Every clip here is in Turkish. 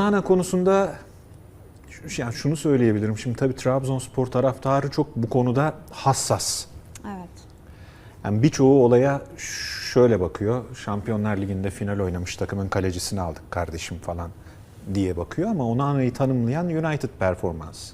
Onana konusunda yani şunu söyleyebilirim. Şimdi tabii Trabzonspor taraftarı çok bu konuda hassas. Evet. Yani birçoğu olaya şöyle bakıyor. Şampiyonlar Ligi'nde final oynamış takımın kalecisini aldık kardeşim falan diye bakıyor ama Onana'yı tanımlayan United performans.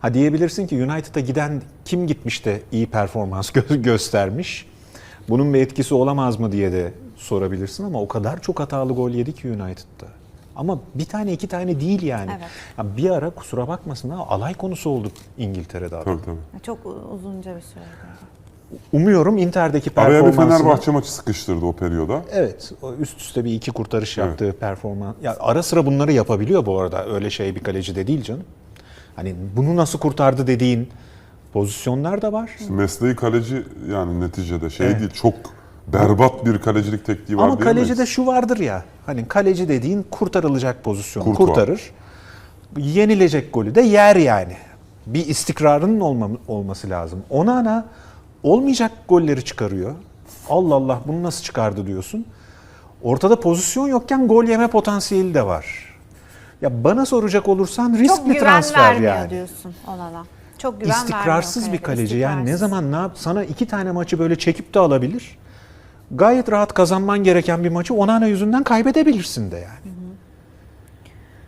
Ha diyebilirsin ki United'a giden kim gitmiş de iyi performans gö- göstermiş. Bunun bir etkisi olamaz mı diye de sorabilirsin ama o kadar çok hatalı gol yedi ki United'da. Ama bir tane iki tane değil yani. Evet. Ya bir ara kusura bakmasın ha alay konusu olduk İngiltere'de adam. Tabii tabii. Çok uzunca bir süre. Umuyorum Inter'deki Araya bir performansını... Fenerbahçe maçı sıkıştırdı o periyoda. Evet, üst üste bir iki kurtarış Evet. yaptığı performans. Ya ara sıra bunları yapabiliyor bu arada. Öyle şey bir kaleci de değil canım. Hani bunu nasıl kurtardı dediğin pozisyonlar da var. İşte mesleği kaleci yani neticede şey Evet. değil çok berbat bir kalecilik tekniği var Ama kalecide şu vardır ya. Hani kaleci dediğin kurtarılacak pozisyonu Kurtuğa. kurtarır. Yenilecek golü de yer yani. Bir istikrarının olma, olması lazım. Onana olmayacak golleri çıkarıyor. Allah Allah bunu nasıl çıkardı diyorsun. Ortada pozisyon yokken gol yeme potansiyeli de var. Ya bana soracak olursan Çok riskli güven transfer vermiyor yani. diyorsun Onana. Çok güven İstikrarsız vermiyor bir kaleci. Yani ne istikrarsız. zaman ne yap sana iki tane maçı böyle çekip de alabilir. Gayet rahat kazanman gereken bir maçı Onana yüzünden kaybedebilirsin de yani.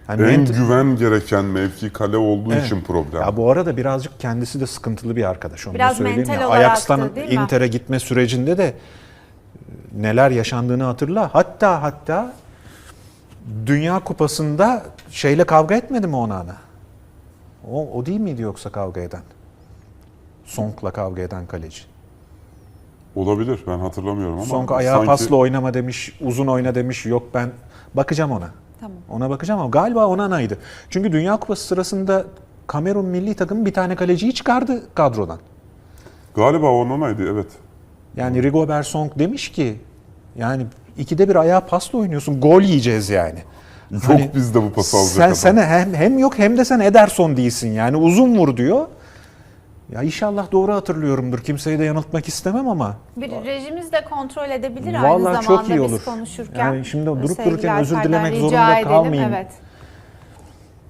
Yani En ment- güven gereken mevki kale olduğu Evet. için problem. Ya bu arada birazcık kendisi de sıkıntılı bir arkadaş. Onu da Biraz söyleyeyim mental ya. olarak da Ajax'tan? Inter'e gitme sürecinde de e, neler yaşandığını hatırla. Hatta hatta Dünya Kupası'nda şeyle kavga etmedi mi Onana? O, o değil miydi yoksa kavga eden? Sonk'la kavga eden kaleci. Olabilir ben hatırlamıyorum ama. Sonk ayağı sanki- pasla oynama demiş, uzun oyna demiş. Yok ben bakacağım ona. Tamam. Ona bakacağım ama galiba Onana'ydı. Çünkü Dünya Kupası sırasında Kamerun milli takımı bir tane kaleciyi çıkardı kadrodan. Galiba Onana'ydı evet. Yani Rigobert Song demiş ki yani ikide bir ayağa pasla oynuyorsun gol yiyeceğiz yani. Yok Hani bizde bu pas alacak Sen adam. sana hem, hem yok hem de sen Ederson değilsin yani uzun vur diyor. Ya inşallah doğru hatırlıyorumdur. Kimseyi de yanıltmak istemem ama. Bir rejimiz de kontrol edebilir aynı Vallahi zamanda çok iyi biz olur. konuşurken. Yani şimdi durup Sevgili dururken özür Alper'den dilemek rica zorunda edelim. kalmayayım. Evet.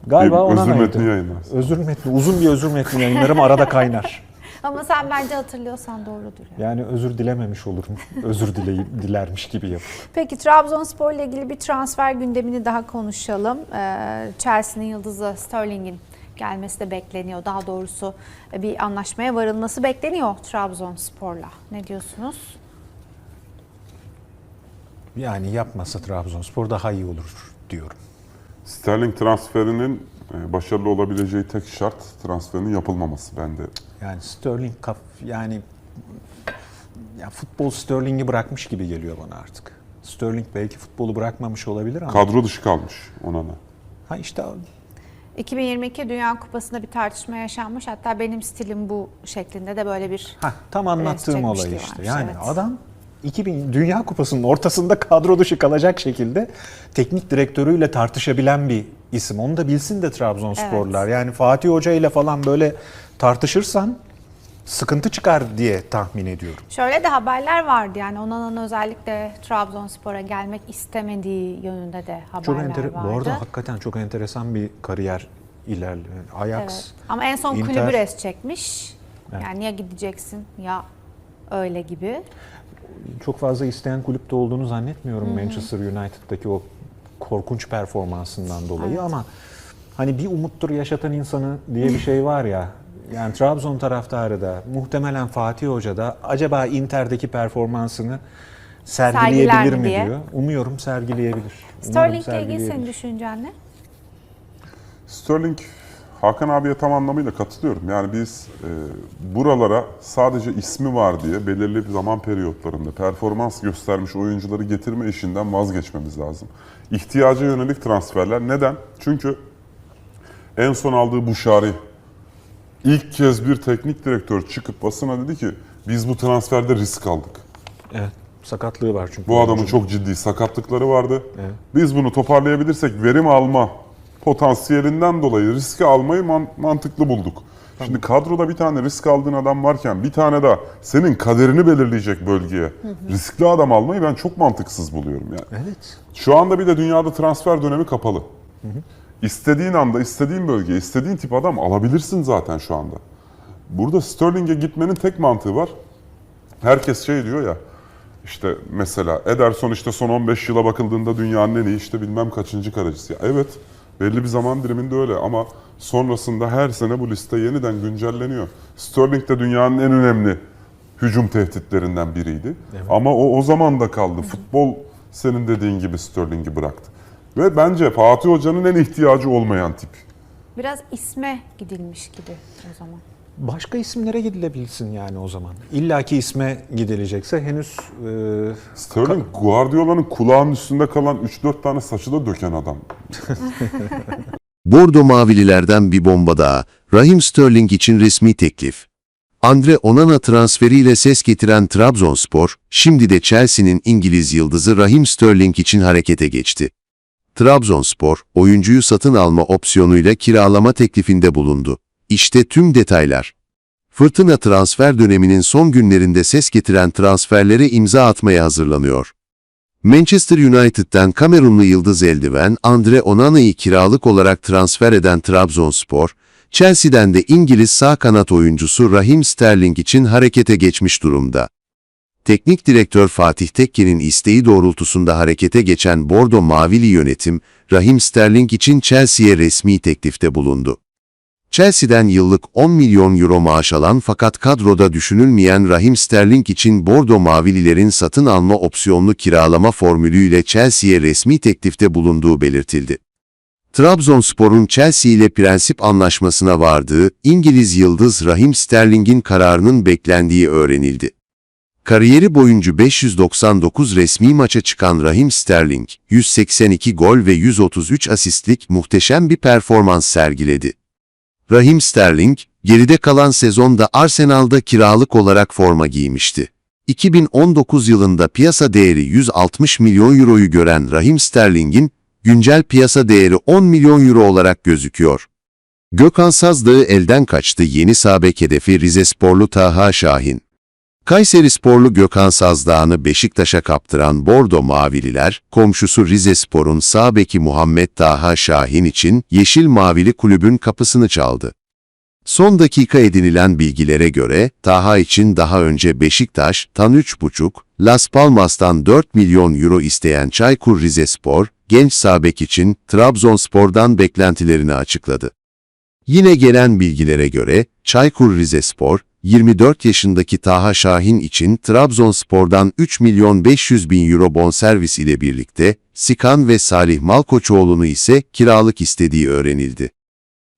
Galiba Bir özür Onana'ydı. metni yayınlarsın. Özür metni. Uzun bir özür metni yayınlarım arada kaynar. Ama sen bence hatırlıyorsan doğrudur. Yani. Yani özür dilememiş olurum. Özür dileyip dilermiş gibi yap. Peki Trabzonspor ile ilgili bir transfer gündemini daha konuşalım. Ee, Chelsea'nin yıldızı Sterling'in gelmesi de bekleniyor. Daha doğrusu bir anlaşmaya varılması bekleniyor Trabzonspor'la. Ne diyorsunuz? Yani yapmasa Trabzonspor daha iyi olur diyorum. Sterling transferinin e, başarılı olabileceği tek şart transferinin yapılmaması bende. Yani Sterling kaf yani ya futbol Sterling'i bırakmış gibi geliyor bana artık. Sterling belki futbolu bırakmamış olabilir ama Kadro dışı kalmış Onana. ha işte 2022 Dünya Kupası'nda bir tartışma yaşanmış. Hatta benim stilim bu şeklinde de böyle bir ha tam anlattığım çekmişliği olay işte. varmış, Yani evet. adam 2000 Dünya Kupası'nın ortasında kadro dışı kalacak şekilde teknik direktörüyle tartışabilen bir isim. Onu da bilsin de Trabzonsporlular. Yani Fatih Hoca ile falan böyle tartışırsan sıkıntı çıkar diye tahmin ediyorum. Şöyle de haberler vardı yani Onana'nın özellikle Trabzonspor'a gelmek istemediği yönünde de haberler Çok enter vardı. bu arada hakikaten çok enteresan bir kariyer ilerliyor. Ajax Evet. Ama en son Inter- kulübü res çekmiş. Evet. Yani ya gideceksin ya öyle gibi. çok fazla isteyen kulüpte olduğunu zannetmiyorum Manchester United'daki o korkunç performansından dolayı Evet. ama hani bir umuttur yaşatan insanı diye bir şey var ya. Yani Trabzon taraftarı da muhtemelen Fatih Hoca da acaba Inter'deki performansını sergileyebilir Sergiler mi diye. diyor. Umuyorum sergileyebilir. Umarım Sterling'le ilgili senin düşüncen ne? Sterling Hakan abiye tam anlamıyla katılıyorum. Yani biz e, buralara sadece ismi var diye belirli bir zaman periyotlarında performans göstermiş oyuncuları getirme işinden vazgeçmemiz lazım. İhtiyaca yönelik transferler. Neden? Çünkü en son aldığı Buşari ilk kez bir teknik direktör çıkıp basına dedi ki biz bu transferde risk aldık. Evet. Sakatlığı var çünkü. Bu adamın çok ciddi sakatlıkları vardı. Evet. Biz bunu toparlayabilirsek verim alma potansiyelinden dolayı riski almayı man- mantıklı bulduk. Şimdi kadroda bir tane risk aldığın adam varken bir tane daha senin kaderini belirleyecek bölgeye riskli adam almayı ben çok mantıksız buluyorum yani. Evet. Şu anda bir de dünyada transfer dönemi kapalı. İstediğin anda, istediğin bölge, istediğin tip adam alabilirsin zaten şu anda. Burada Sterling'e gitmenin tek mantığı var. Herkes şey diyor ya, işte mesela Ederson işte son 15 yıla bakıldığında dünyanın en iyi işte bilmem kaçıncı kalecisi. Ya evet belli bir zaman diliminde öyle ama sonrasında her sene bu liste yeniden güncelleniyor. Sterling de dünyanın en önemli hücum tehditlerinden biriydi. Ama o o zaman da kaldı. Futbol senin dediğin gibi Sterling'i bıraktı. Ve bence Fatih Hoca'nın en ihtiyacı olmayan tip. Biraz isme gidilmiş gibi o zaman. Başka isimlere gidilebilsin yani o zaman. İlla ki isme gidilecekse henüz e, Sterling Guardiola'nın kulağının üstünde kalan 3-4 tane saçı da döken adam. Bordo Mavililerden bir bomba daha. Raheem Sterling için resmi teklif. Andre Onana transferiyle ses getiren Trabzonspor, şimdi de Chelsea'nin İngiliz yıldızı Raheem Sterling için harekete geçti. Trabzonspor, oyuncuyu satın alma opsiyonuyla kiralama teklifinde bulundu. İşte tüm detaylar. Fırtına transfer döneminin son günlerinde ses getiren transferlere imza atmaya hazırlanıyor. Manchester United'den Kamerunlu yıldız eldiven Andre Onana'yı kiralık olarak transfer eden Trabzonspor, Chelsea'den de İngiliz sağ kanat oyuncusu Raheem Sterling için harekete geçmiş durumda. Teknik direktör Fatih Tekke'nin isteği doğrultusunda harekete geçen Bordo Mavili yönetim, Raheem Sterling için Chelsea'ye resmi teklifte bulundu. Chelsea'den yıllık 10 milyon euro maaş alan fakat kadroda düşünülmeyen Raheem Sterling için Bordo Mavililerin satın alma opsiyonlu kiralama formülüyle Chelsea'ye resmi teklifte bulunduğu belirtildi. Trabzonspor'un Chelsea ile prensip anlaşmasına vardığı İngiliz yıldız Raheem Sterling'in kararının beklendiği öğrenildi. Kariyeri boyunca 599 resmi maça çıkan Raheem Sterling, 182 gol ve 133 asistlik muhteşem bir performans sergiledi. Raheem Sterling, geride kalan sezonda Arsenal'da kiralık olarak forma giymişti. 2019 yılında piyasa değeri 160 milyon euroyu gören Raheem Sterling'in güncel piyasa değeri 10 milyon euro olarak gözüküyor. Gökhan Sazdığı elden kaçtı yeni sağ bek hedefi Rizesporlu Taha Şahin. Kayseri sporlu Gökhan Sazdağ'ını Beşiktaş'a kaptıran Bordo Mavililer, komşusu Rizespor'un sağ beki Muhammed Taha Şahin için Yeşil Mavili kulübün kapısını çaldı. Son dakika edinilen bilgilere göre, Taha için daha önce Beşiktaş, tan 3,5, Las Palmas'tan 4 milyon euro isteyen Çaykur Rizespor, genç sağ bek için Trabzonspor'dan beklentilerini açıkladı. Yine gelen bilgilere göre, Çaykur Rizespor, 24 yaşındaki Taha Şahin için Trabzonspor'dan 3 milyon 500 bin euro bonservis ile birlikte Sikan ve Salih Malkoçoğlu'nu ise kiralık istediği öğrenildi.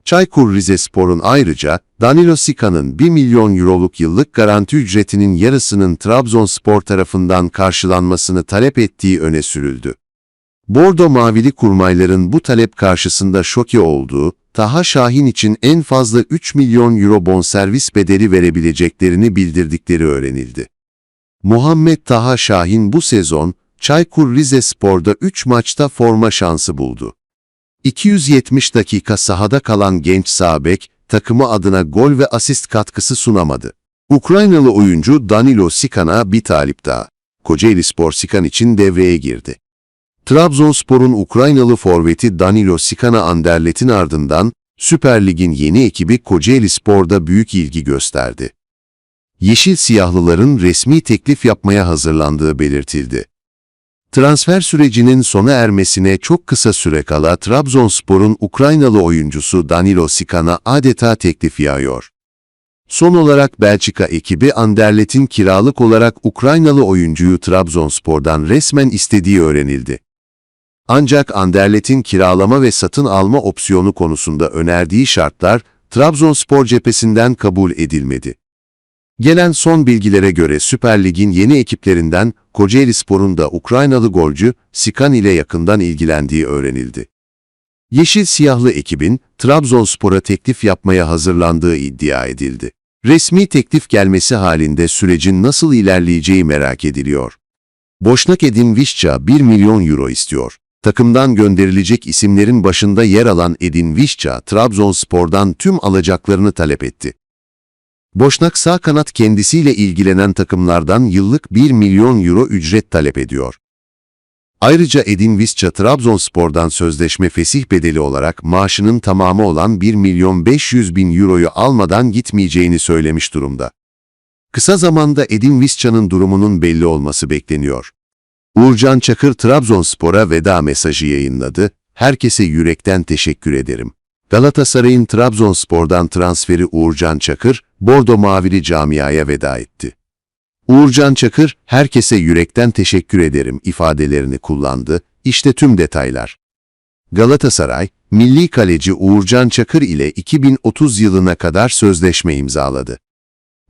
Çaykur Rizespor'un ayrıca Danilo Sikan'ın 1 milyon euroluk yıllık garanti ücretinin yarısının Trabzonspor tarafından karşılanmasını talep ettiği öne sürüldü. Bordo Mavili kurmayların bu talep karşısında şoke olduğu, Taha Şahin için en fazla 3 milyon euro bonservis bedeli verebileceklerini bildirdikleri öğrenildi. Muhammed Taha Şahin bu sezon, Çaykur Rizespor'da 3 maçta forma şansı buldu. 270 dakika sahada kalan genç sağ bek, takımı adına gol ve asist katkısı sunamadı. Ukraynalı oyuncu Danilo Sikan'a bir talip daha. Kocaeli Spor Sikan için devreye girdi. Trabzonspor'un Ukraynalı forveti Danilo Sikan'a Anderlet'in ardından Süper Lig'in yeni ekibi Kocaeli Spor'da büyük ilgi gösterdi. Yeşil Siyahlıların resmi teklif yapmaya hazırlandığı belirtildi. Transfer sürecinin sona ermesine çok kısa süre kala Trabzonspor'un Ukraynalı oyuncusu Danilo Sikan'a adeta teklif yağıyor. Son olarak Belçika ekibi Anderlet'in kiralık olarak Ukraynalı oyuncuyu Trabzonspor'dan resmen istediği öğrenildi. Ancak Anderlet'in kiralama ve satın alma opsiyonu konusunda önerdiği şartlar Trabzonspor cephesinden kabul edilmedi. Gelen son bilgilere göre Süper Lig'in yeni ekiplerinden Kocaelispor'un da Ukraynalı golcü Sikan ile yakından ilgilendiği öğrenildi. Yeşil siyahlı ekibin Trabzonspor'a teklif yapmaya hazırlandığı iddia edildi. Resmi teklif gelmesi halinde sürecin nasıl ilerleyeceği merak ediliyor. Boşnak Edin Vişça 1 milyon euro istiyor. Takımdan gönderilecek isimlerin başında yer alan Edin Vişça, Trabzonspor'dan tüm alacaklarını talep etti. Boşnak sağ kanat kendisiyle ilgilenen takımlardan yıllık 1 milyon euro ücret talep ediyor. Ayrıca Edin Visca Trabzonspor'dan sözleşme fesih bedeli olarak maaşının tamamı olan 1 milyon 500 bin euroyu almadan gitmeyeceğini söylemiş durumda. Kısa zamanda Edin Visca'nın durumunun belli olması bekleniyor. Uğurcan Çakır Trabzonspor'a veda mesajı yayınladı. Herkese yürekten teşekkür ederim. Galatasaray'ın Trabzonspor'dan transferi Uğurcan Çakır, Bordo Mavili camiaya veda etti. Uğurcan Çakır, herkese yürekten teşekkür ederim ifadelerini kullandı. İşte tüm detaylar. Galatasaray, milli kaleci Uğurcan Çakır ile 2030 yılına kadar sözleşme imzaladı.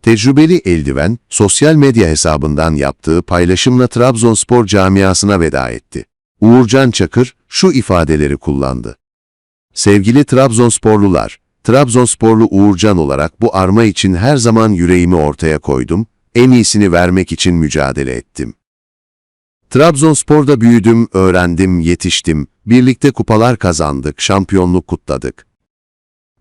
Tecrübeli eldiven, sosyal medya hesabından yaptığı paylaşımla Trabzonspor camiasına veda etti. Uğurcan Çakır şu ifadeleri kullandı. Sevgili Trabzonsporlular, Trabzonsporlu Uğurcan olarak bu arma için her zaman yüreğimi ortaya koydum, en iyisini vermek için mücadele ettim. Trabzonspor'da büyüdüm, öğrendim, yetiştim, birlikte kupalar kazandık, şampiyonluk kutladık.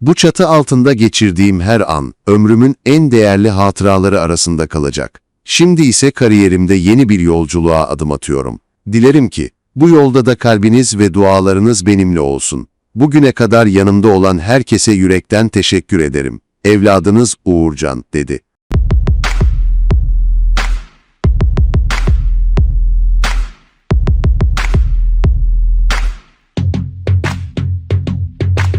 Bu çatı altında geçirdiğim her an, ömrümün en değerli hatıraları arasında kalacak. Şimdi ise kariyerimde yeni bir yolculuğa adım atıyorum. Dilerim ki, bu yolda da kalbiniz ve dualarınız benimle olsun. Bugüne kadar yanımda olan herkese yürekten teşekkür ederim. Evladınız Uğurcan, dedi.